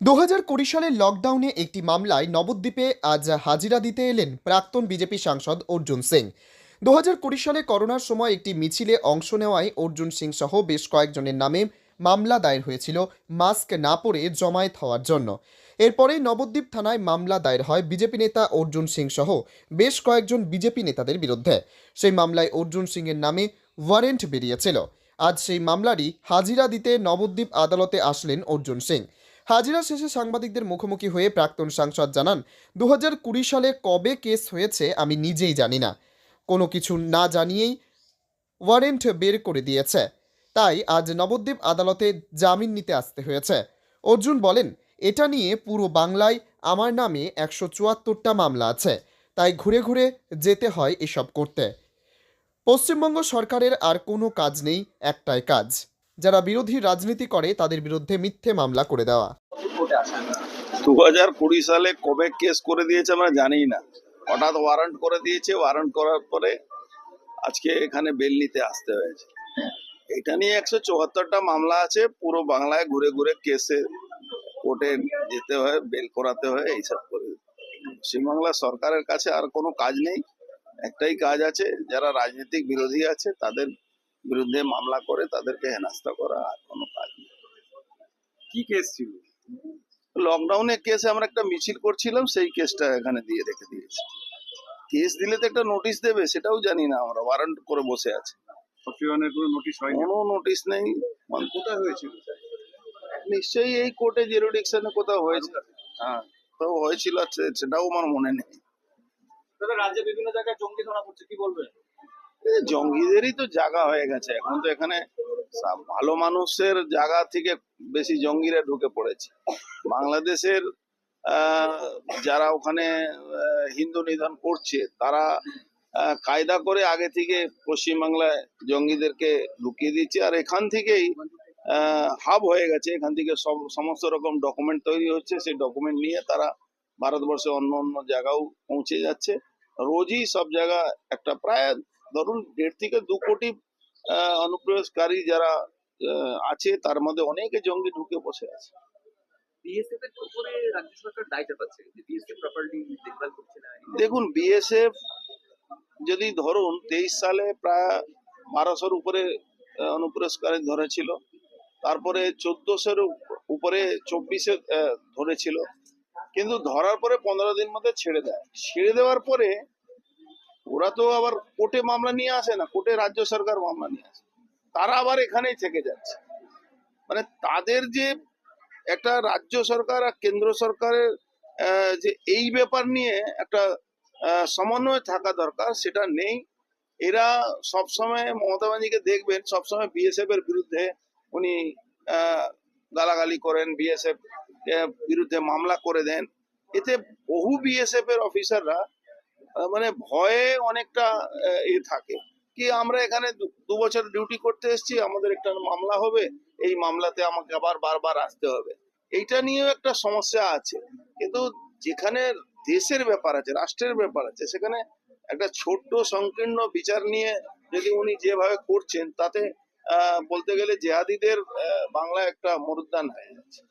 দু হাজার কুড়ি সালের লকডাউনে একটি মামলায় নবদ্বীপে আজ হাজিরা দিতে এলেন প্রাক্তন বিজেপি সাংসদ অর্জুন সিং। দু হাজার কুড়ি সালে করোনার সময় একটি মিছিলে অংশ নেওয়ায় অর্জুন সিং সহ বেশ কয়েকজনের নামে মামলা দায়ের হয়েছিল মাস্ক না পরে জমায়েত হওয়ার জন্য। এরপরেই নবদ্বীপ থানায় মামলা দায়ের হয় বিজেপি নেতা অর্জুন সিং সহ বেশ কয়েকজন বিজেপি নেতাদের বিরুদ্ধে। সেই মামলায় অর্জুন সিংয়ের নামে ওয়ারেন্ট বেরিয়েছিল। আজ সেই মামলারই হাজিরা দিতে নবদ্বীপ আদালতে আসলেন অর্জুন সিং। হাজিরা শেষে সাংবাদিকদের মুখোমুখি হয়ে প্রাক্তন সাংসদ জানান দু সালে কবে কেস হয়েছে আমি নিজেই জানি না। কোনো কিছু না জানিয়েই ওয়ারেন্ট বের করে দিয়েছে। তাই আজ নবদ্বীপ আদালতে জামিন নিতে আসতে হয়েছে। অর্জুন বলেন, এটা নিয়ে পুরো বাংলায় আমার নামে একশো চুয়াত্তরটা মামলা আছে, তাই ঘুরে ঘুরে যেতে হয় এসব করতে। পশ্চিমবঙ্গ সরকারের আর কোনো কাজ নেই, একটাই কাজ। যারা বিরোধী রাজনীতি করে, তাদের বিরুদ্ধে মিথ্যে মামলা করে দেওয়া। দু হাজার কুড়ি সালে কবে কেস করে দিয়েছে আমরা জানি না। হঠাৎ ওয়ারেন্ট করে দিয়েছে ওয়ারেন্ট করার পরে আজকে এখানে বেল নিতে আসতে হয়েছে। এটা নিয়ে একশো চুয়াত্তরটা মামলা আছে, পুরো বাংলায় ঘুরে ঘুরে কেসে কোর্টে যেতে হয় বেল করাতে হয় এইসব করে। পশ্চিমবাংলা সরকারের কাছে আর কোনো কাজ নেই। একটাই কাজ আছে, যারা রাজনৈতিক বিরোধী আছে, তাদের বিরুদ্ধে মামলা করে তাদেরকে হেনাস্তা করা আর কোনো কাজ নেই। কি কেস ছিল? লকডাউনে কেসে আমরা একটা মিছিল করছিলাম সেই কেসটা এখানে দিয়ে রেখে দিয়েছি। কেস দিলে তো একটা নোটিশ দেবে সেটাও জানি না আমরা ওয়ারেন্ট করে বসে আছে। কোনো নোটিশ হয়নি? কোনো নোটিশ নেই। মানে কোথায় হয়েছিল নিশ্চয়ই এই কোর্টে জেরোডিকশনে কোথাও হয়েছে। হ্যাঁ তো হয়েছিল সেটাও আমার মনে নেই। রাজ্যে বিভিন্ন জায়গায় জঙ্গি ধরা পড়ছে কি বলবেন? এই জঙ্গিদেরই তো জায়গা হয়ে গেছে। এখন তো এখানে ভালো মানুষের জায়গা থেকে বেশি জঙ্গিরা ঢুকে পড়েছে। বাংলাদেশের যারা ওখানে হিন্দু নিধন করছে, তারা কায়দা করে আগে থেকে পশ্চিমবাংলায় জঙ্গিদেরকে ঢুকিয়ে দিচ্ছে। আর এখান থেকেই হাব হয়ে গেছে। এখান থেকে সব, সমস্ত রকম ডকুমেন্ট তৈরি হচ্ছে। সেই ডকুমেন্ট নিয়ে তারা ভারতবর্ষে অন্য অন্য জায়গাও পৌঁছে যাচ্ছে। রোজই সব জায়গা একটা প্রায় ধরুন দেড় থেকে দু কোটি আহ, অনুপ্রবেশকারী যারা আছে তার মধ্যে অনেকে জঙ্গি ঢুকে বসে আছে। দেখুন বিএসএফ যদি ধরুন তেইশ সালে প্রায় বারোশোর উপরে অনুপ্রবেশকারী ধরেছিল তারপরে চোদ্দশোর উপরে চব্বিশে ধরেছিল কিন্তু ধরার পরে পনেরো দিন মধ্যে ছেড়ে দেয়। ছেড়ে দেওয়ার পরে ওরা তো আবার কোর্টে মামলা নিয়ে আসে না, কোর্টে রাজ্য সরকার মামলা নিয়ে আসে। তারা আবার এখানেই থেকে যাচ্ছে। মানে তাদের যে একটা রাজ্য সরকার আর কেন্দ্র সরকারের যে এই ব্যাপার নিয়ে একটা সমন্বয় থাকা দরকার, সেটা নেই। এরা সবসময় মমতা ব্যানার্জিকে দেখবেন, সবসময় বিএসএফ এর বিরুদ্ধে উনি গালাগালি করেন বিএসএফ বিরুদ্ধে মামলা করে দেন। এতে বহু বিএসএফ এর অফিসাররা মানে ভয়ে অনেকটা এ থাকে। কি আমরা এখানে দু- বছর ডিউটি করতে এসেছি, আমাদের একটা মামলা হবে, এই মামলাতে আমাকে আবার বারবার আসতে হবে। এইটা নিয়েও একটা সমস্যা আছে। কিন্তু যেখানে দেশের ব্যাপার আছে, রাষ্ট্রের ব্যাপার আছে, সেখানে একটা ছোট্ট সংকীর্ণ বিচার নিয়ে যদি উনি যেভাবে করছেন, তাতে বলতে গেলে জেহাদিদের বাংলায় একটা মরুদ্যান হয়ে যাচ্ছে।